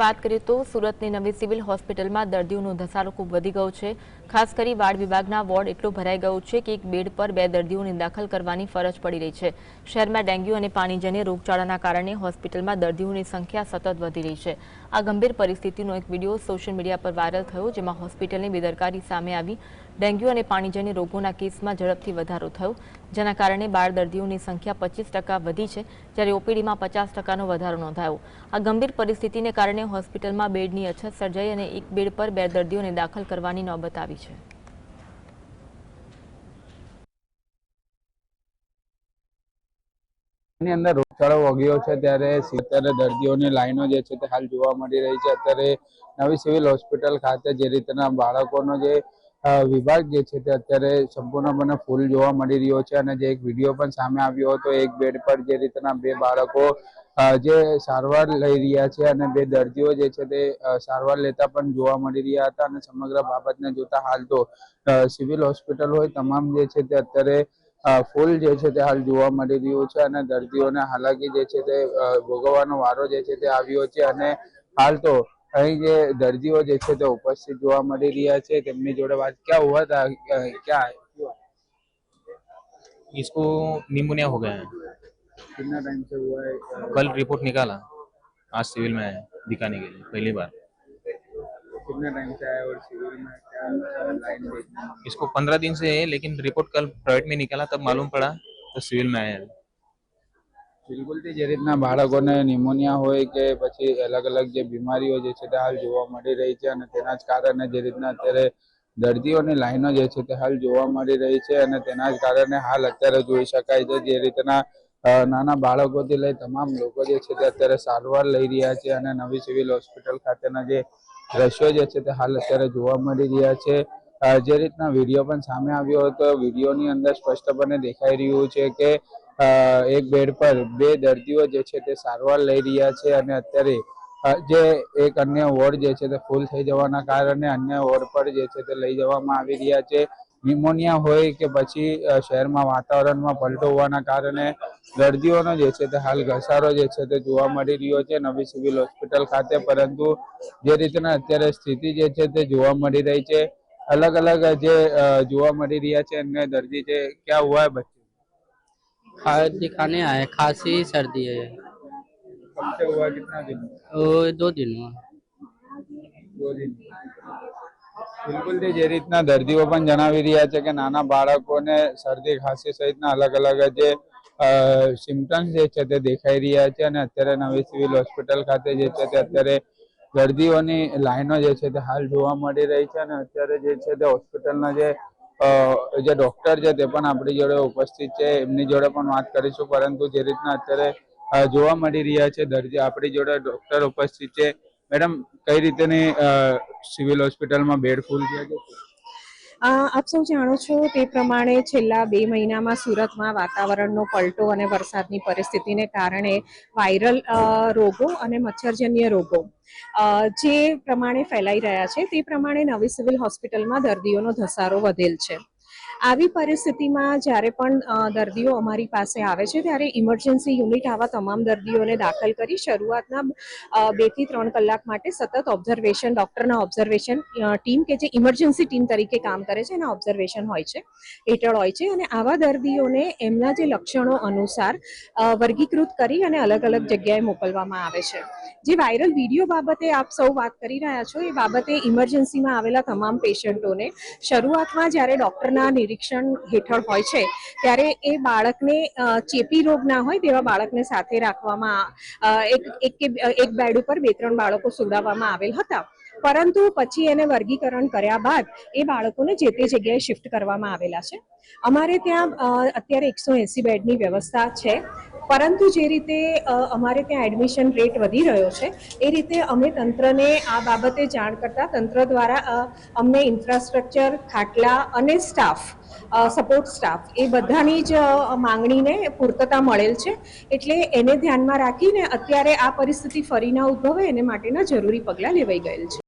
વાત કરીએ તો સુરતની નવી સિવિલ હોસ્પિટલમાં દર્દીઓનો ધસારો ખૂબ વધી ગયો છે. ખાસ કરી વાડ વિભાગના વોર્ડ એટલો ભરાઈ ગયો છે કે એક બેડ પર બે દર્દીઓને દાખલ કરવાની ફરજ પડી રહી છે. શહેરમાં ડેન્ગ્યુ અને પાણીજન્ય રોગચાળાના કારણે હોસ્પિટલમાં દર્દીઓની સંખ્યા સતત વધી રહી છે. આ ગંભીર પરિસ્થિતિનો એક વીડિયો સોશિયલ મીડિયા પર વાયરલ થયો, જેમાં હોસ્પિટલની બેદરકારી સામે આવી, ડેન્ગ્યુ અને પાણીજન્ય રોગોના કેસમાં ઝડપથી વધારો થયો, જેના કારણે બાળ દર્દીઓની સંખ્યા પચીસ વધી છે, જ્યારે ઓપીડીમાં પચાસ ટકાનો વધારો નોંધાયો. આ ગંભીર પરિસ્થિતિને કારણે હોસ્પિટલમાં બેડની અછત સર્જાઈ અને એક બેડ પર બે દર્દીઓને દાખલ કરવાની નોબત આવી છે. ની અંદર રોગચાળો વગ્યો છે ત્યારે અત્યારે દર્દીઓની લાઈનો જે છે તે હાલ જોવા મળી રહી છે. અત્યારે નવી સિવિલ હોસ્પિટલ ખાતે જે રીતના બાળકોનો જે વિભાગ જે છે તે અત્યારે સંપૂર્ણપણે ફૂલ જોવા મળી રહ્યો છે અને જે એક વીડિયો પણ સામે આવ્યો હતો, એક બેડ પર જે રીતના બે બાળકો જે સારવાર લઈ રહ્યા છે અને બે દર્દીઓ જે છે તે સારવાર લેતા પણ જોવા મળી રહ્યા હતા અને સમગ્ર બાબતને જોતા હાલ તો સિવિલ હોસ્પિટલ હોય, તમામ જે છે તે અત્યારે ફૂલ જે છે તે હાલ જોવા મળી રહ્યું છે અને દર્દીઓને હાલાકી જે છે તે અ, ભોગવવાનો વારો જે છે તે આવ્યો છે અને હાલ તો અહીં જે દર્દીઓ જે છે તે ઉપસ્થિત જોવા મળી રહ્યા છે તેમની જોડે વાત ક્યાં હુઆ था અ, ક્યાં इसको निमोनिया हो गया है कितना टाइम से हुआ है अ, कल रिपोर्ट निकाला आज सिविल में आए दिखाने के लिए पहली बार कितना टाइम से आया और सिविल में क्या लाइन देखने में इसको पंद्रह दिन से है लेकिन रिपोर्ट कल प्राइवेट में निकाला तब मालूम पड़ा तो सिविल में आए अभी। બિલકુલથી જે રીતના બાળકોને નિમોનિયા હોય કે પછી અલગ અલગ જે બીમારીઓ જે છે તે હાલ જોવા મળી રહી છે અને તેના જ કારણે જે રીતના અત્યારે દર્દીઓની લાઈનો જે છે તે હાલ જોવા મળી રહી છે અને તેના જ કારણે હાલ અત્યારે જોઈ શકાય છે જે રીતના અ, નાના બાળકોથી લઈ તમામ લોકો જે છે તે અત્યારે સારવાર લઈ રહ્યા છે અને નવી સિવિલ હોસ્પિટલ ખાતેના જે દ્રશ્યો જે છે તે હાલ અત્યારે જોવા મળી રહ્યા છે. જે રીતના વીડિયો પણ સામે આવ્યો હતો, વિડીયોની અંદર સ્પષ્ટપણે દેખાઈ રહ્યું છે કે એક બેડ પર બે દર્દીઓ જે છે તે સારવાર લઈ રહ્યા છે અને અત્યારે જે એક અન્ય વોર્ડ જે છે તે ફૂલ થઈ જવાના કારણે અન્ય વોર્ડ પર જે છે તે લઈ જવામાં આવી રહ્યા છે. નિમોનિયા હોય કે પછી અ, શહેરમાં વાતાવરણમાં પલટો હોવાના કારણે દર્દીઓનો જે છે તે હાલ ઘસારો જે છે તે જોવા મળી રહ્યો છે નવી સિવિલ હોસ્પિટલ ખાતે પરંતુ જે રીતના અત્યારે સ્થિતિ જે છે તે જોવા મળી રહી છે અલગ અલગ જે અ, જોવા મળી રહ્યા છે અન્ય દર્દી છે ક્યાં હુઆ है बच्चे खा दिखाने आए खांसी सर्दी है कब से हुआ कितना दिन वो दो दिन हुआ दो दिन બિલકુલ જે રીતના દર્દીઓ પણ જણાવી રહ્યા છે કે નાના બાળકોને શરદી, ખાંસી સહિતના અલગ અલગ જે સિમ્ટમ્સ જે છે તે દેખાઈ રહ્યા છે અને અત્યારે નવી સિવિલ હોસ્પિટલ ખાતે જે છે તે અત્યારે દર્દીઓની લાઈનો જે છે તે હાલ જોવા મળી રહી છે અને અત્યારે જે છે તે હોસ્પિટલના જે જે ડોક્ટર છે તે પણ આપણી જોડે ઉપસ્થિત છે. એમની જોડે પણ વાત કરીશું. પરંતુ જે રીતના અત્યારે જોવા મળી રહ્યા છે દર્દી આપણી જોડે ડોક્ટર ઉપસ્થિત છે. મેડમ, કઈ રીતેની સિવિલ હોસ્પિટલમાં બેડ ફૂલ થયા છે આપ સૌ જાણો છો તે પ્રમાણે છેલ્લા બે મહિનામાં સુરતમાં વાતાવરણનો પલટો અને વરસાદની પરિસ્થિતિને કારણે વાયરલ રોગો અને મચ્છરજન્ય રોગો જે પ્રમાણે ફેલાઈ રહ્યા છે તે પ્રમાણે નવી સિવિલ હોસ્પિટલમાં દર્દીઓનો ધસારો વધેલ છે. આવી પરિસ્થિતિમાં જ્યારે પણ દર્દીઓ અમારી પાસે આવે છે, ત્યારે ઇમરજન્સી યુનિટ આવા તમામ દર્દીઓને દાખલ કરી શરૂઆતના બેથી ત્રણ કલાક માટે સતત ઓબ્ઝર્વેશન, ડોક્ટરના ઓબ્ઝર્વેશન ટીમ કે જે ઇમરજન્સી ટીમ તરીકે કામ કરે છે, એના ઓબ્ઝર્વેશન હોય છે, હેઠળ હોય છે અને આવા દર્દીઓને એમના જે લક્ષણો અનુસાર વર્ગીકૃત કરી અને અલગ અલગ જગ્યાએ મોકલવામાં આવે છે. જે વાયરલ વીડિયો બાબતે આપ સૌ વાત કરી રહ્યા છો, એ બાબતે ઇમરજન્સીમાં આવેલા તમામ પેશન્ટોને શરૂઆતમાં જ્યારે ડૉક્ટરના નિરીક્ષણ હેઠળ હોય છે, ત્યારે એ બાળકને ચેપી રોગ ના હોય તેવા બાળકને સાથે રાખવામાં એક એક કે એક બેડ ઉપર બે ત્રણ બાળકો સુવડાવવામાં આવેલ હતા. પરંતુ પછી એને વર્ગીકરણ કર્યા બાદ એ બાળકોને જે તે જગ્યાએ શિફ્ટ કરવામાં આવેલા છે. અમારે ત્યાં અત્યારે એકસો એંસી બેડની વ્યવસ્થા છે. પરંતુ જે રીતે અમારે ત્યાં એડમિશન રેટ વધી રહ્યો છે, એ રીતે અમે તંત્રને આ બાબતે જાણ કરતા તંત્ર દ્વારા અમને ઇન્ફ્રાસ્ટ્રક્ચર ખાટલા અને સ્ટાફ સપોર્ટ સ્ટાફ એ બધાની જ માંગણીને પૂર્તતા મળેલ છે. એટલે એને ધ્યાનમાં રાખીને અત્યારે આ પરિસ્થિતિ ફરી ના ઉદ્ભવે, એને માટેના જરૂરી પગલાં લેવાઈ ગયેલ છે.